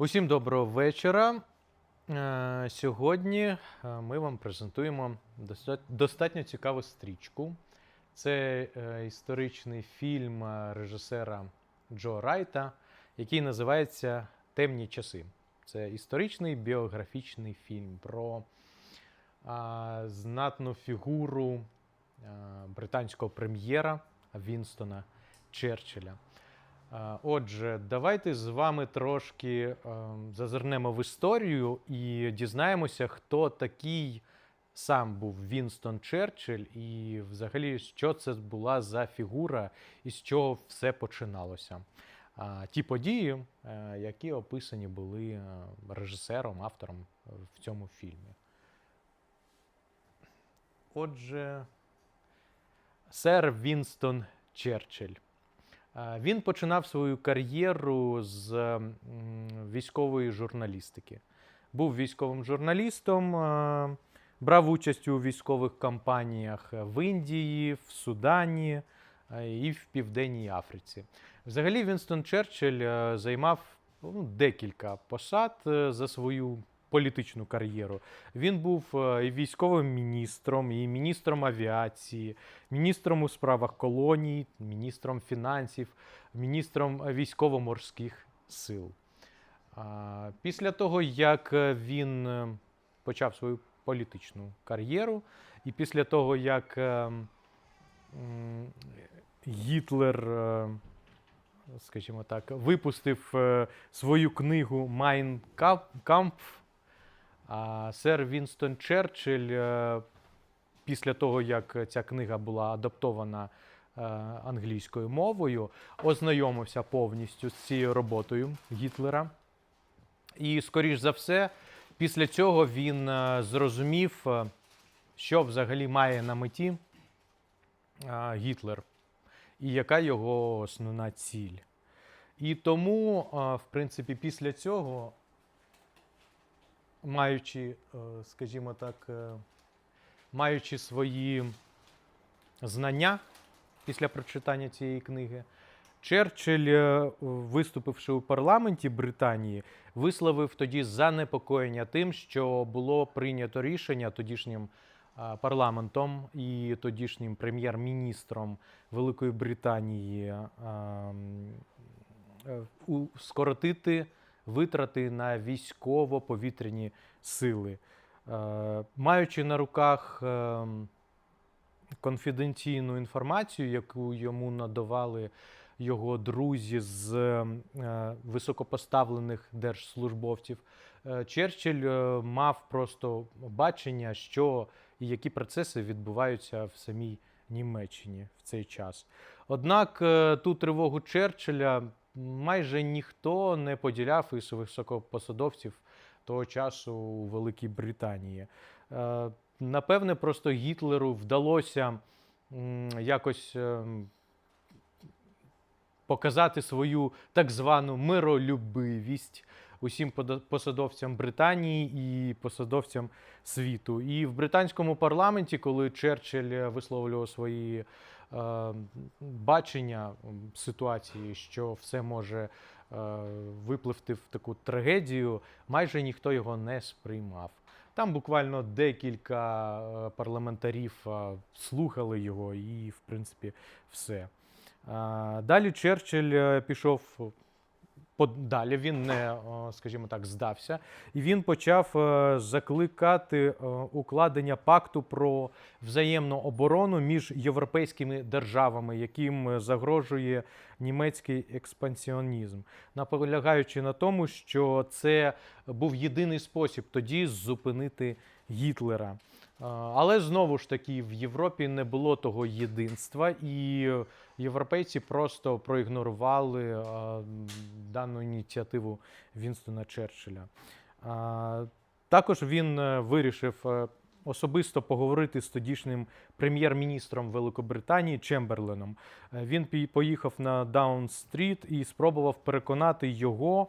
Усім доброго вечора. Е, Сьогодні е, ми вам презентуємо достатньо цікаву стрічку. Це е, історичний фільм режисера Джо Райта, який називається Темні часи. Це історичний біографічний фільм про знатну фігуру британського прем'єра Вінстона Черчилля. Отже, давайте з вами трошки е, зазирнемо в історію і дізнаємося, хто такий сам був Вінстон Черчилль, і взагалі, що це була за фігура і з чого все починалося. Ті події, е, які описані були е, режисером, автором в цьому фільмі. Отже, сер Вінстон Черчилль. Е, Він починав свою кар'єру з військової журналістики. Був військовим журналістом, е, брав участь у військових кампаніях в Індії, в Судані е, і в Південній Африці. Взагалі, Вінстон Черчилль займав ну, декілька посад за свою політичну кар'єру. Він був е, і військовим міністром, і міністром авіації, міністром у справах колоній, міністром фінансів, міністром військово-морських сил. Після того, як е, він е, почав свою політичну кар'єру, і після того, як е, Гітлер, е, скажімо так, випустив е, свою книгу Майн Кампф, а сер Вінстон Черчилль е, після того, як ця книга була адаптована е, англійською мовою, ознайомився повністю з цією роботою Гітлера. І, скоріш за все, після цього він е, зрозумів, що взагалі має на меті Гітлер і яка його основна ціль. І тому, в принципі, після цього, маючи, е, скажімо так, е, маючи свої знання після прочитання цієї книги, Черчилль, е, виступивши у парламенті Британії, висловив тоді занепокоєння тим, що було прийнято рішення тодішнім парламентом і тодішнім прем'єр-міністром Великої Британії а, м, е, у- скоротити витрати на військово-повітряні сили. Е, Маючи на руках ем, конфіденційну інформацію, яку йому надавали його друзі з е, високопоставлених держслужбовців, е, Черчилль е, мав просто бачення, що і які процеси відбуваються в самій Німеччині в цей час. Однак е, ту тривогу Черчилля майже ніхто не поділяв із високопосадовців того часу у Великій Британії. Е, Напевне, просто Гітлеру вдалося якось ем, показати свою так звану миролюбивість усім посадовцям Британії і посадовцям світу. І в британському парламенті, коли Черчилль висловлював свої е, бачення ситуації, що все може е, випливти в таку трагедію, майже ніхто його не сприймав. Там буквально декілька е, парламентарів е, слухали його, і, в принципі, все. Далі Черчилль е, пішов далі, він не, скажімо так, здався, і він почав е, закликати е, укладення пакту про взаємну оборону між європейськими державами, яким е, загрожує німецький експансіонізм, наполягаючи на тому, що це був єдиний спосіб тоді зупинити Гітлера. Е, Але знову ж таки в Європі не було того єдинства, і європейці просто проігнорували е, дану ініціативу Вінстона Черчилля. Е, також він е, вирішив е, особисто поговорити з тодішнім прем'єр-міністром Великобританії Чемберленом. Він поїхав на Даун-стріт і спробував переконати його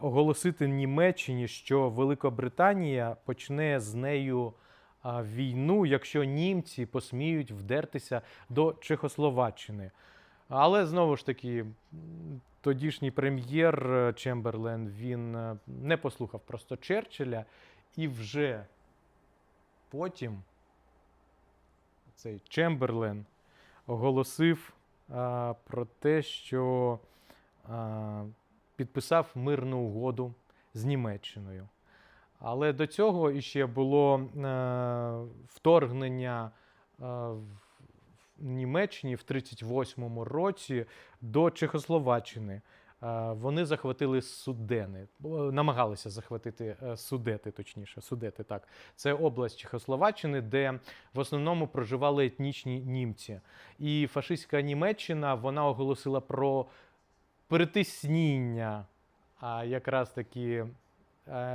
оголосити Німеччині, що Великобританія почне з нею а, війну, якщо німці посміють вдертися до Чехословаччини. Але знову ж таки, Тодішній прем'єр е, Чемберлен він е, не послухав просто Черчилля, і вже потім цей Чемберлен оголосив а, про те, що а, підписав мирну угоду з Німеччиною. Але до цього іще було е, вторгнення е, в Німеччині в 38-му році до Чехословаччини. Е, Вони захватили Судени, намагалися захватити е, Судети, точніше, Судети, так. Це область Чехословаччини, де в основному проживали етнічні німці. І фашистська Німеччина вона оголосила про перетисніння а, якраз таки е,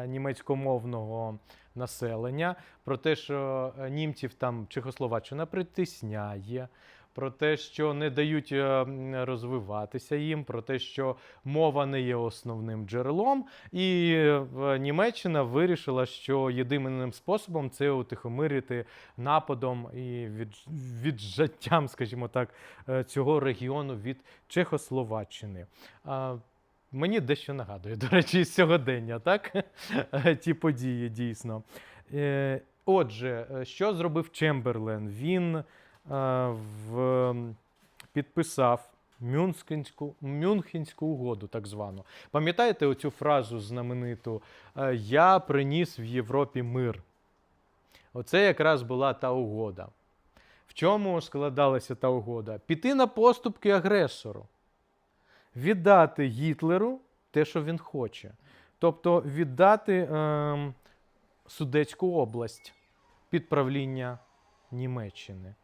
німецькомовного населення, про те, що е, німців там Чехословаччина притисняє, про те, що не дають е, розвиватися їм, про те, що мова не є основним джерелом. І е, Німеччина вирішила, що єдиним способом це утихомирити нападом і віджаттям, скажімо так, е, цього регіону від Чехословаччини. Мені дещо нагадує, до речі, із сьогодення, так? Ті події дійсно. Е, Отже, е, що зробив Чемберлен? Він е, в, підписав Мюнхенську, Мюнхенську угоду, так звану. Пам'ятаєте оцю фразу знамениту Я приніс в Європі мир. Оце якраз була та угода. В чому складалася та угода? Піти на поступки агресору віддати Гітлеру те, що він хоче. Тобто віддати ем, Судецьку область під правління Німеччини.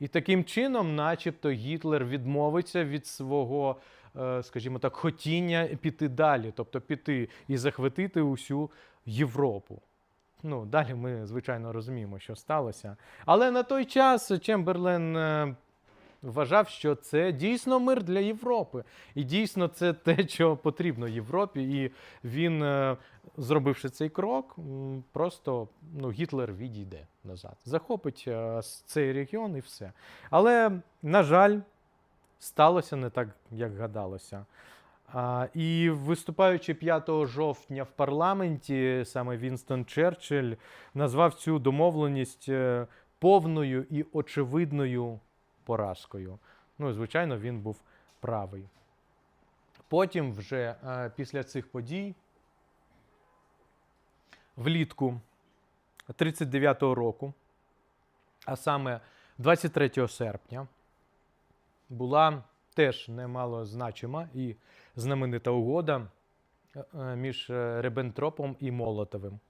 І таким чином, начебто, Гітлер відмовиться від свого, е, скажімо так, хотіння піти далі, тобто піти і захватити усю Європу. Ну, далі ми, звичайно, розуміємо, що сталося. Але на той час Чемберлен е, вважав, що це дійсно мир для Європи. І дійсно це те, що потрібно Європі. І він, е, зробивши цей крок, просто ну, Гітлер відійде назад. Захопить е, цей регіон і все. Але, на жаль, сталося не так, як гадалося. А, і виступаючи 5 жовтня в парламенті, саме Вінстон Черчилль назвав цю домовленість е, повною і очевидною поразкою. Ну, і, звичайно, він був правий. Потім, вже е, після цих подій, влітку 39-го року, а саме 23 серпня, була теж немало значима і знаменита угода е, е, між е, Риббентропом і Молотовим.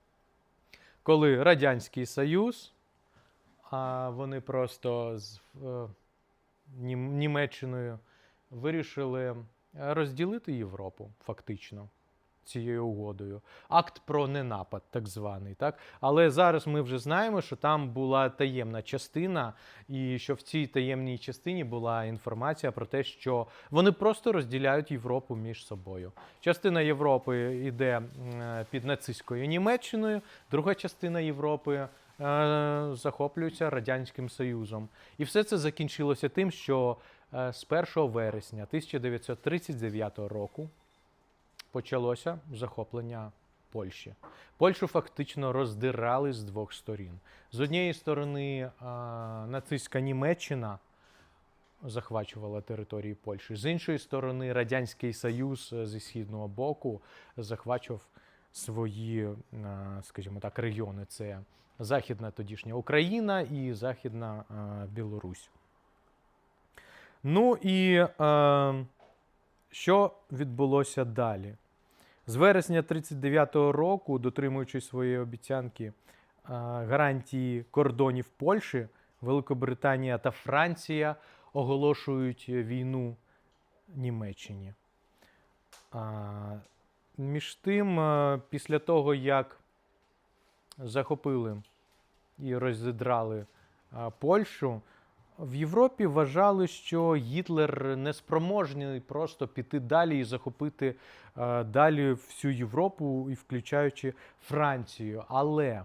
Коли Радянський Союз, а вони просто з Німеччиною вирішили е, розділити Європу фактично цією угодою. Акт про ненапад, так званий. Так? Але зараз ми вже знаємо, що там була таємна частина, і що в цій таємній частині була інформація про те, що вони просто розділяють Європу між собою. Частина Європи йде е, під нацистською Німеччиною, друга частина Європи е, захоплюється Радянським Союзом. І все це закінчилося тим, що е, з 1 вересня 1939 року почалося захоплення Польщі. Польщу фактично роздирали з двох сторін. З однієї сторони, нацистська Німеччина захвачувала території Польщі, з іншої сторони, Радянський Союз е, зі східного боку захвачував свої, е, скажімо так, регіони. Це Західна тодішня Україна і Західна е, Білорусь. Ну і е, що відбулося далі? З вересня 39-го року, дотримуючись своєї обіцянки е, гарантії кордонів Польщі, Великобританія та Франція оголошують війну Німеччині. А, Між тим, е, після того, як захопили і розідрали Польщу, в Європі вважали, що Гітлер неспроможний просто піти далі і захопити е, далі всю Європу, і включаючи Францію. Але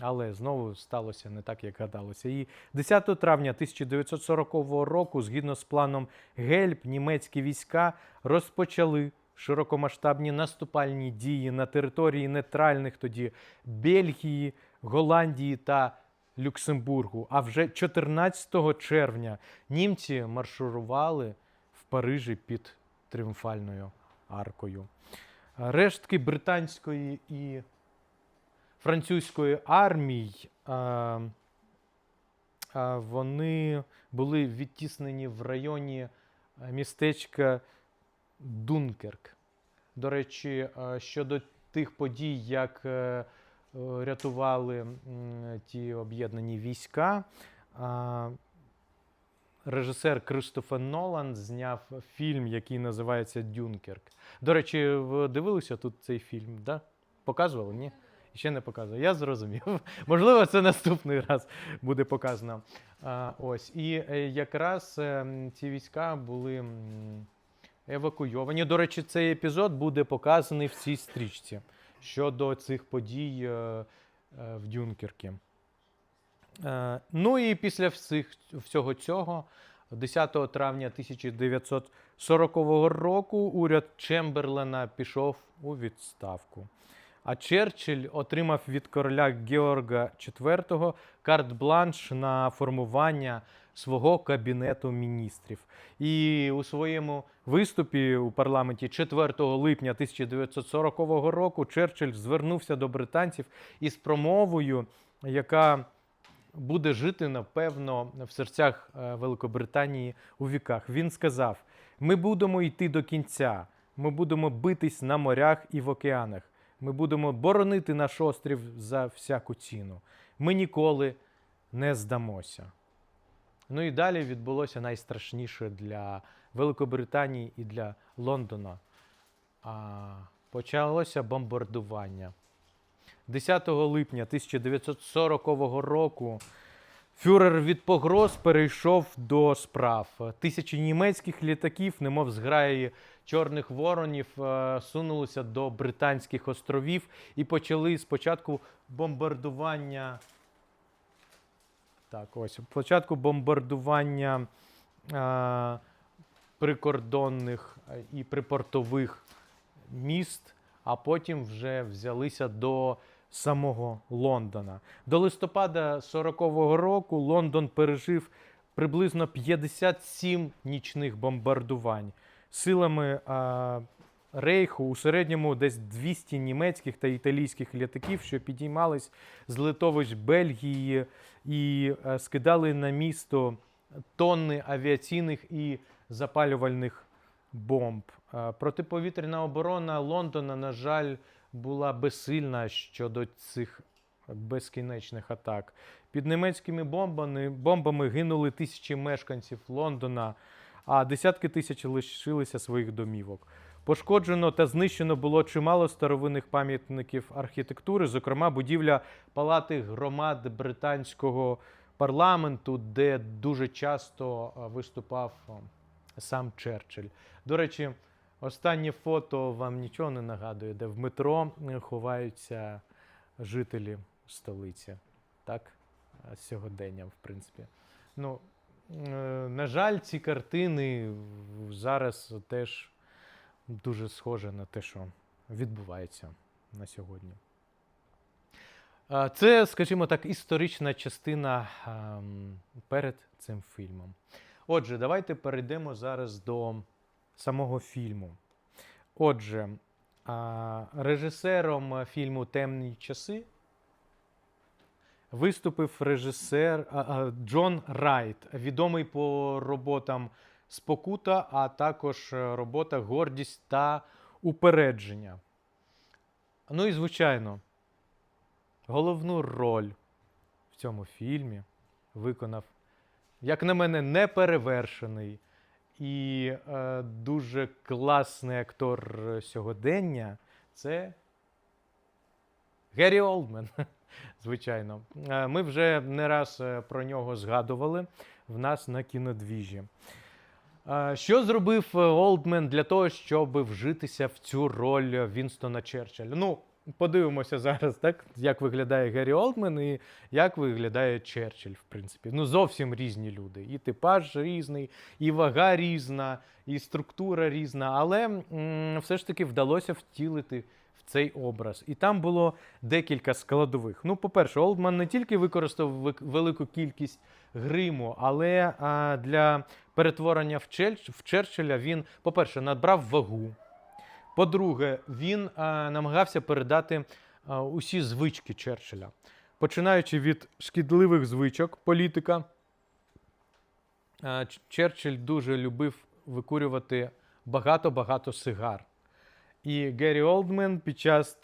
Але знову сталося не так, як гадалося. І 10 травня 1940 року, згідно з планом Гельб, німецькі війська розпочали широкомасштабні наступальні дії на території нейтральних тоді Бельгії, Голландії та Люксембургу. А вже 14 червня німці маршурували в Парижі під Тріумфальною аркою. Рештки британської і французької армій а, вони були відтіснені в районі е, містечка Дункерк. До речі, е, щодо тих подій, як е, е, рятували ті об'єднані війська, режисер Кристофер Нолан зняв фільм, який називається Дюнкерк. До речі, ви дивилися тут цей фільм? Да? Показували? Ні? Ще не показував. Я зрозумів. Можливо, це наступний раз буде показано. Ось. І якраз е, ці війська були евакуйовані. До речі, цей епізод буде показаний в цій стрічці щодо цих подій е, е, в Дюнкеркі. Е, Ну і після всіх, всього цього, 10 травня 1940 року, уряд Чемберлена пішов у відставку. А Черчилль отримав від короля Георга IV карт-бланш на формування свого кабінету міністрів. І у своєму виступі у парламенті 4 липня 1940 року Черчилль звернувся до британців із промовою, яка буде жити, напевно, в серцях е, Великобританії у віках. Він сказав: ми будемо йти до кінця, ми будемо битись на морях і в океанах. Ми будемо боронити наш острів за всяку ціну. Ми ніколи не здамося. Ну і далі відбулося найстрашніше для Великобританії і для Лондона. А, почалося бомбардування. 10 липня 1940 року фюрер від погроз перейшов до справ. Тисячі німецьких літаків, немов зграї чорних воронів, е, сунулися до Британських островів і почали спочатку бомбардування. Так, ось спочатку бомбардування е, прикордонних е, і припортових міст, а потім вже взялися до самого Лондона. До листопада 40-го року Лондон пережив приблизно 57 нічних бомбардувань силами а, Рейху у середньому десь 200 німецьких та італійських літаків, що підіймались з литовищ Бельгії і е, скидали на місто тонни авіаційних і запалювальних бомб. Е, Протиповітряна оборона Лондона, на жаль, була безсильна щодо цих безкінечних атак. Під німецькими бомбами, бомбами гинули тисячі мешканців Лондона, а десятки тисяч лишилися своїх домівок. Пошкоджено та знищено було чимало старовинних пам'ятників архітектури, зокрема будівля палати громад британського парламенту, де дуже часто е, виступав е, сам Черчилль. До речі, останнє фото вам нічого не нагадує, де в метро е, ховаються жителі столиці. Так, з сьогоденням, в принципі. Ну, на жаль, ці картини зараз теж дуже схоже на те, що відбувається на сьогодні. Це, скажімо так, історична частина ем, перед цим фільмом. Отже, давайте перейдемо зараз до самого фільму. Отже, режисером фільму Темні часи виступив режисер Джон Райт, відомий по роботам Спокута, а також е, робота Гордість та упередження. Ну і звичайно, головну роль в цьому фільмі виконав, як на мене, неперевершений і е, дуже класний актор сьогодення. Це Геррі Олдмен. Звичайно. Е, Ми вже не раз е, про нього згадували в нас на кінодвіжі. Що зробив е, Олдмен для того, щоб вжитися в цю роль Вінстона Черчилля? Ну, подивимося зараз, так, як виглядає Геррі Олдмен і як виглядає Черчилль, в принципі. Ну, зовсім різні люди. І типаж різний, і вага різна, і структура різна. Але м, все ж таки вдалося втілити в цей образ. І там було декілька складових. Ну, по-перше, Олдман не тільки використав велику кількість гриму, але а, для перетворення в, Чель- в Черчилля він, по-перше, надбрав вагу. По-друге, він а, намагався передати а, усі звички Черчилля, починаючи від шкідливих звичок політика. А, Черчилль дуже любив викурювати багато-багато сигар. І Геррі Олдмен під час,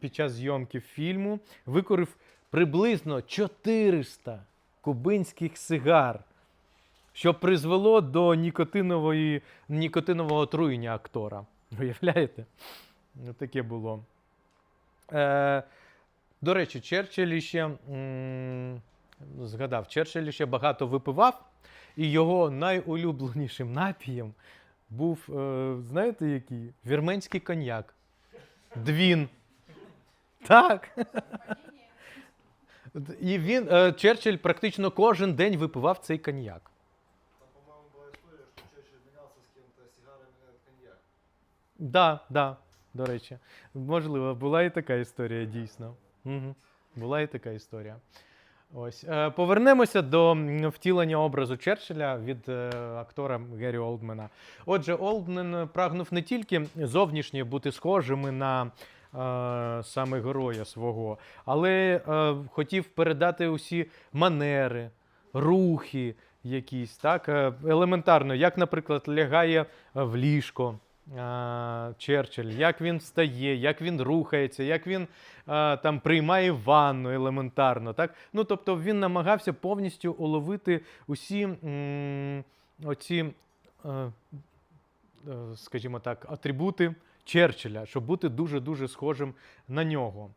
під час зйомки фільму викурив приблизно 400 кубинських сигар, що призвело до нікотинової, нікотинового отруєння актора. Уявляєте? Ну, таке було. Е, до речі, Черчилль ще м, згадав, Черчилль ще багато випивав, і його найулюбленішим напієм був, е, знаєте, який? Вірменський коньяк. Двін. Так. І він, е, Черчилль практично кожен день випивав цей коньяк. Да, да, до речі. Можливо, була і така історія, дійсно. Угу. Була і така історія. Ось. Е, повернемося до втілення образу Черчилля від е, актора Геррі Олдмена. Отже, Олдмен прагнув не тільки зовнішньо бути схожими на е, саме героя свого, але е, хотів передати усі манери, рухи якісь, так, е, елементарно, як, наприклад, лягає в ліжко. А, Черчилль, як він встає, як він рухається, як він а, там приймає ванну елементарно. Так? Ну, тобто він намагався повністю уловити усі м, оці, е, е, скажімо так, атрибути Черчилля, щоб бути дуже-дуже схожим на нього.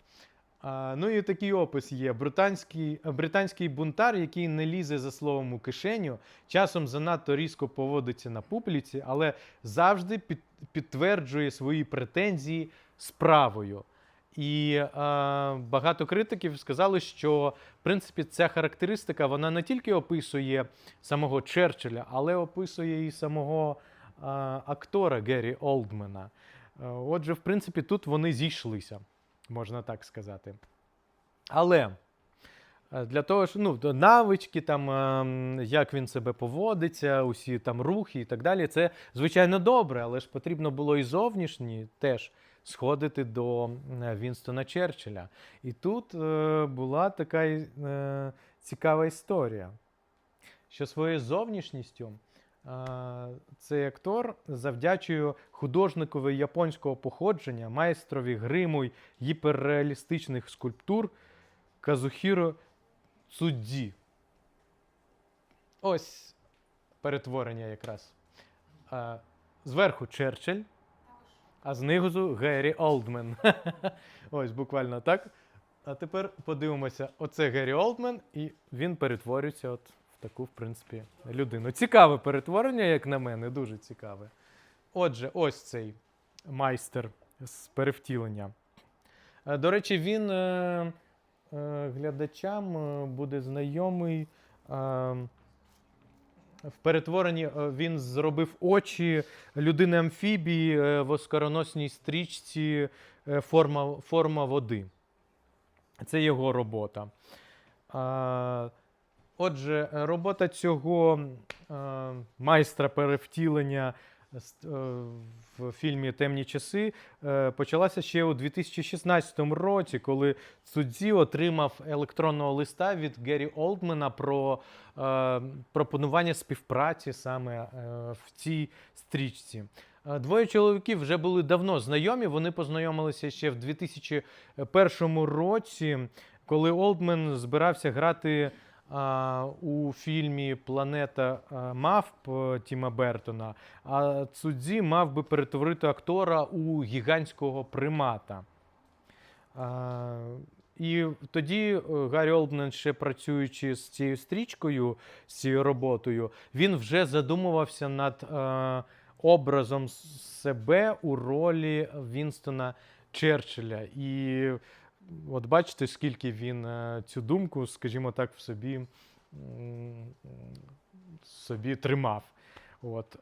Ну і такий опис є: британський, британський бунтар, який не лізе за словом у кишеню, часом занадто різко поводиться на публіці, але завжди під, підтверджує свої претензії справою. І е, багато критиків сказали, що в принципі ця характеристика вона не тільки описує самого Черчилля, але описує і самого е, актора Геррі Олдмена. Е, Отже, в принципі, тут вони зійшлися, можна так сказати. Але е, для того, що ну, навички, там, ем, як він себе поводиться, усі там рухи і так далі, це звичайно добре, але ж потрібно було і зовнішні теж сходити до Вінстона Черчилля. І тут е, була така е, цікава історія, що своєю зовнішністю е, цей актор завдячує художникові японського походження, майстрові гриму й гіперреалістичних скульптур Казухіро Цудзі. Ось перетворення якраз. Зверху Черчилль, а знизу Геррі Олдмен. Ось буквально так. А тепер подивимося: оце Геррі Олдмен, і він перетворюється от таку, в принципі, людину. Цікаве перетворення, як на мене, дуже цікаве. Отже, ось цей майстер з перевтілення. Е, До речі, він е, е, глядачам буде знайомий. В перетворенні він зробив очі людини амфібії в оскароносній стрічці форма, форма води. Це його робота. Отже, е, робота цього е, майстра перевтілення с- е, в фільмі Темні часи е, почалася ще у 2016 році, коли Цудзі отримав електронного листа від Геррі Олдмена про е, пропонування співпраці саме е, в цій стрічці. Е, Двоє чоловіків вже були давно знайомі. Вони познайомилися ще в 2001 році, коли Олдмен збирався грати у фільмі Планета мавп е, Тіма Бертона. А Цудзі мав би перетворити актора у гігантського примата. І тоді е, Гаррі Олдмен, ще працюючи з цією стрічкою, з цією роботою, він вже задумувався над е, образом себе у ролі Вінстона Черчилля. І от бачите, скільки він е, цю думку, скажімо так, в собі, собі тримав. От,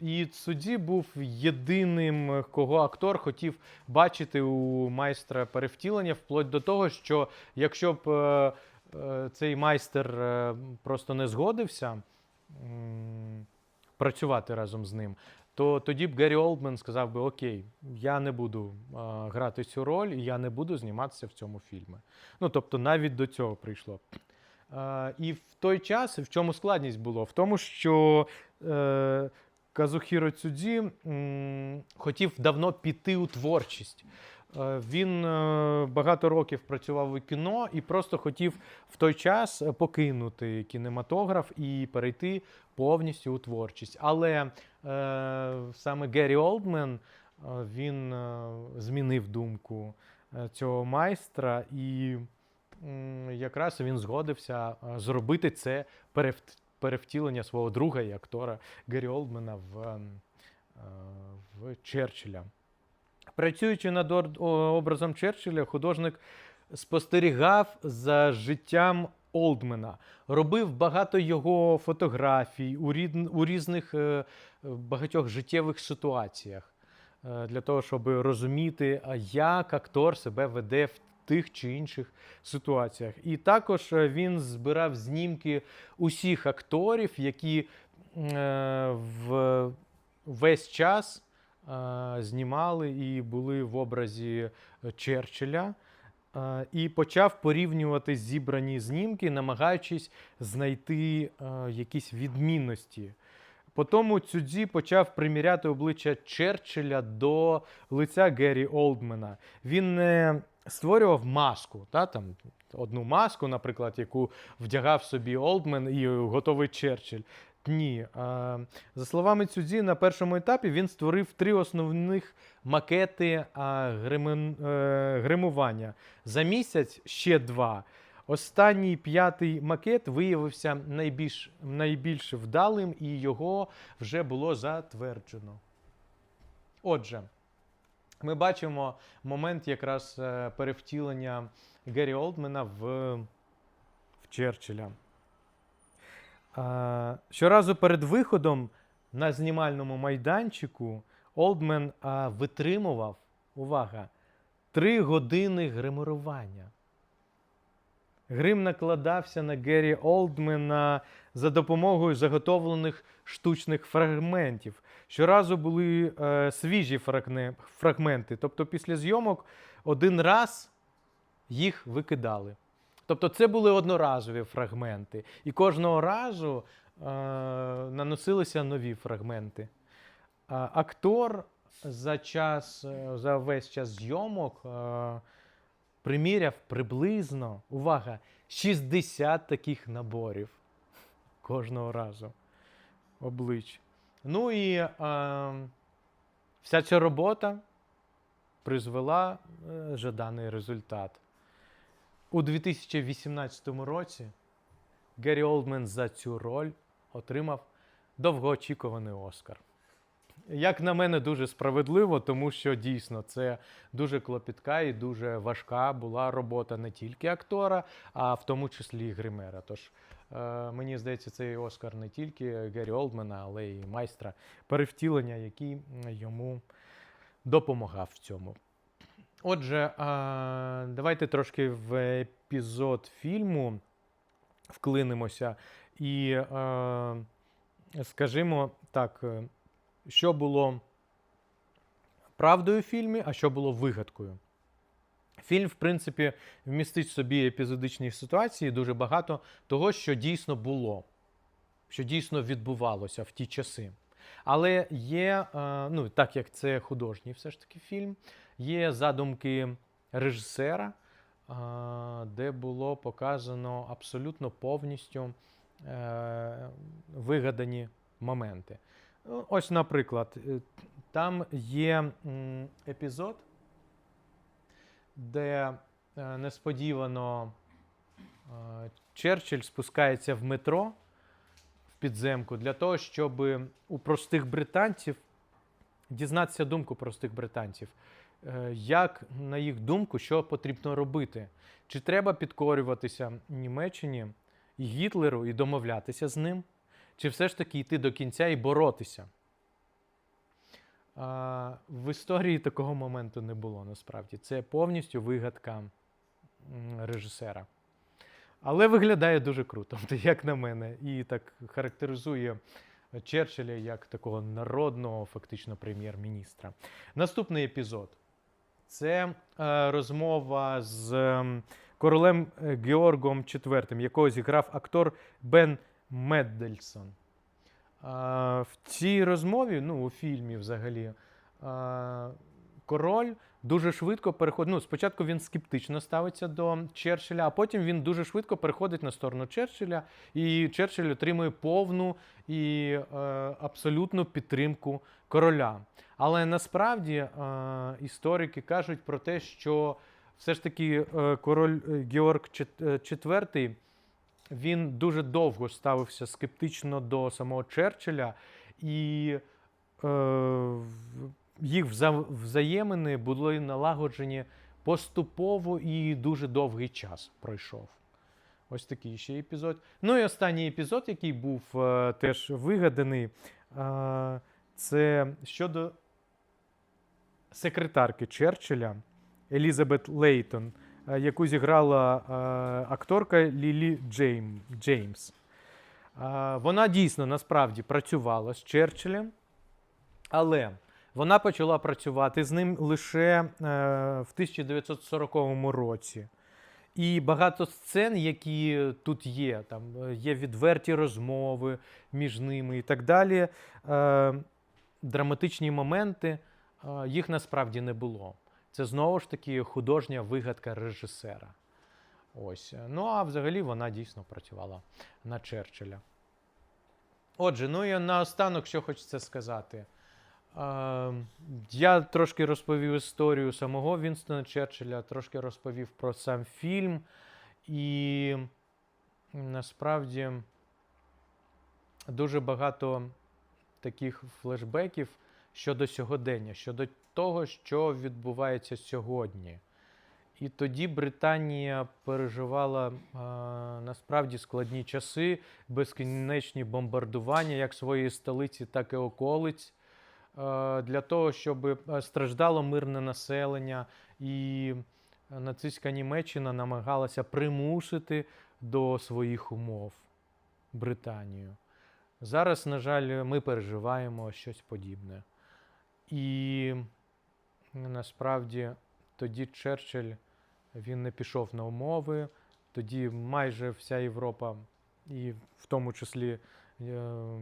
і судді був єдиним, кого актор хотів бачити у майстра перевтілення, вплоть до того, що якщо б е, е, цей майстер просто не згодився працювати разом з ним, то тоді б Геррі Олдмен сказав би: Окей, я не буду е, грати цю роль, і я не буду зніматися в цьому фільмі. Ну тобто, навіть до цього прийшло. Е, і в той час в чому складність було? В тому, що е, Казухіро Цюдзі м, хотів давно піти у творчість. Е, Він е, багато років працював у кіно і просто хотів в той час е, покинути кінематограф і перейти повністю у творчість. Але саме Геррі Олдмен е, він е, змінив думку е, цього майстра, і якраз він згодився е, зробити це перевтілення свого друга і актора Геррі Олдмена в, е, в Черчилля. Працюючи над образом Черчилля, художник спостерігав за життям Олдмена, робив багато його фотографій у, у різних е, багатьох життєвих ситуаціях е, для того, щоб розуміти, як актор себе веде в тих чи інших ситуаціях. І також е, він збирав знімки усіх акторів, які е, в весь час е, знімали і були в образі Черчилля. І почав порівнювати зібрані знімки, намагаючись знайти е, якісь відмінності. Потім Цюдзі почав приміряти обличчя Черчилля до лиця Геррі Олдмена. Він не створював маску, та, там, одну маску, наприклад, яку вдягав собі Олдмен і готовий Черчилль. Ні. За словами Цюдзі, на першому етапі він створив три основних макети е, гримування. За місяць ще два. Останній п'ятий макет виявився найбільш, найбільш вдалим, і його вже було затверджено. Отже, ми бачимо момент якраз е, перевтілення Геррі Олдмена в, в Черчилля. Щоразу перед виходом на знімальному майданчику Олдмен а, витримував, увага, три години гримурування. Грим накладався на Геррі Олдмена за допомогою заготовлених штучних фрагментів. Щоразу були е, свіжі фрагменти. Тобто після зйомок один раз їх викидали. Тобто це були одноразові фрагменти. І кожного разу е, наносилися нові фрагменти. А, актор за час, е, за весь час зйомок е, приміряв приблизно, увага, 60 таких наборів кожного разу облич. Ну і е, вся ця робота призвела е, жаданий результат. У 2018 році Геррі Олдмен за цю роль отримав довгоочікуваний Оскар. Як на мене, дуже справедливо, тому що дійсно це дуже клопітка і дуже важка була робота не тільки актора, а в тому числі і гримера. Тож е, мені здається, цей Оскар не тільки Геррі Олдмена, але й майстра перевтілення, який йому допомагав в цьому. Отже, давайте трошки в епізод фільму вклинимося і скажімо так, е, що було правдою в фільмі, а що було вигадкою. Фільм, в принципі, вмістить в собі епізодичні ситуації, дуже багато того, що дійсно було, що дійсно відбувалося в ті часи. Але є, ну так як це художній все ж таки фільм, є задумки режисера, де було показано абсолютно повністю е, вигадані моменти. Ну, Ось, наприклад, е, там є епізод, де е, несподівано Черчилль спускається в метро в підземку для того, щоб у простих британців дізнатися думку простих британців. Е, як, на їх думку, що потрібно робити. Чи треба підкорюватися Німеччині і Гітлеру і домовлятися з ним, чи все ж таки йти до кінця і боротися? В історії такого моменту не було насправді. Це повністю вигадка режисера. Але виглядає дуже круто, як на мене, і так характеризує Черчилля як такого народного, фактично, прем'єр-міністра. Наступний епізод це е, розмова з ем, королем е, Георгом IV, якого зіграв актор Бен Меддельсон. А, в цій розмові, ну, у фільмі взагалі, король дуже швидко переходить. Ну, спочатку він скептично ставиться до Черчилля, а потім він дуже швидко переходить на сторону Черчилля, і Черчилль отримує повну і е, абсолютну підтримку короля. Але насправді е, історики кажуть про те, що все ж таки е, король е, Георг IV він дуже довго ставився скептично до самого Черчилля, і їх вза- взаємини були налагоджені поступово і дуже довгий час пройшов. Ось такий ще епізод. Ну і останній епізод, який був теж вигаданий, це щодо секретарки Черчилля Елізабет Лейтон, е, яку зіграла е, акторка Лілі Джейм, Джеймс. Е, Вона дійсно насправді працювала з Черчиллем, але вона почала працювати з ним лише в 1940 році. І багато сцен, які тут є, там є відверті розмови між ними і так далі. Драматичні моменти, їх насправді не було. Це знову ж таки художня вигадка режисера. Ось. Ну а взагалі вона дійсно працювала на Черчилля. Отже, ну і наостанок, що хочеться сказати. Я трошки розповів історію самого Вінстона Черчилля, трошки розповів про сам фільм. І насправді дуже багато таких флешбеків щодо сьогодення, щодо того, що відбувається сьогодні. І тоді Британія переживала е, насправді складні часи, безкінечні бомбардування як своєї столиці, так і околиць, е, для того, щоб е, страждало мирне населення, і нацистська Німеччина намагалася примусити до своїх умов Британію. Зараз, на жаль, ми переживаємо щось подібне. І насправді тоді Черчилль він не пішов на умови. Тоді майже вся Європа, і в тому числі е,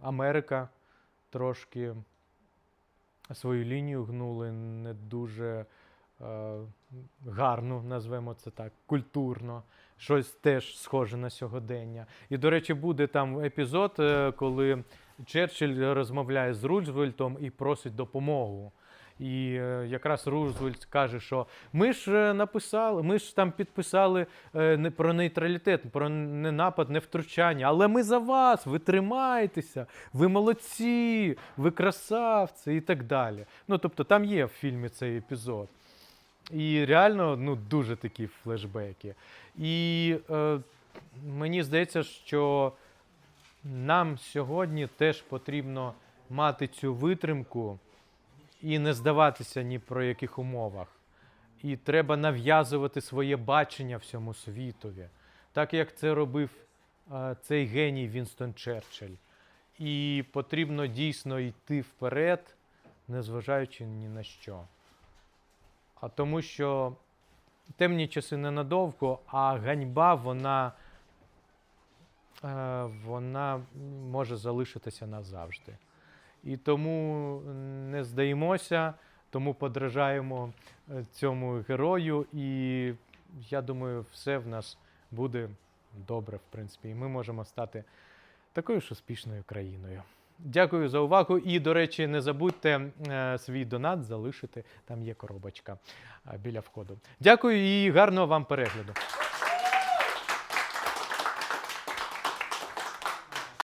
Америка, трошки свою лінію гнули не дуже е, гарно, назвемо це так, культурно. Щось теж схоже на сьогодення. І, до речі, буде там епізод, е, коли Черчилль розмовляє з Рузвельтом і просить допомогу. І е, якраз Рузвельт каже, що ми ж написали, ми ж там підписали не про нейтралітет, про не напад, не втручання. Але ми за вас, ви тримайтеся, ви молодці, ви красавці і так далі. Ну тобто там є в фільмі цей епізод. І реально ну, дуже такі флешбеки. І е, мені здається, що нам сьогодні теж потрібно мати цю витримку і не здаватися ні про яких умовах. І треба нав'язувати своє бачення всьому світові, так як це робив е, цей геній Вінстон Черчилль. І потрібно дійсно йти вперед, незважаючи ні на що. Тому що темні часи ненадовго, а ганьба вона, е, вона може залишитися назавжди. І тому не здаємося, тому подражаємо е, цьому герою. І я думаю, все в нас буде добре, в принципі. І ми можемо стати такою ж успішною країною. Дякую за увагу. І, до речі, не забудьте е, свій донат залишити. Там є коробочка е, біля входу. Дякую і гарного вам перегляду.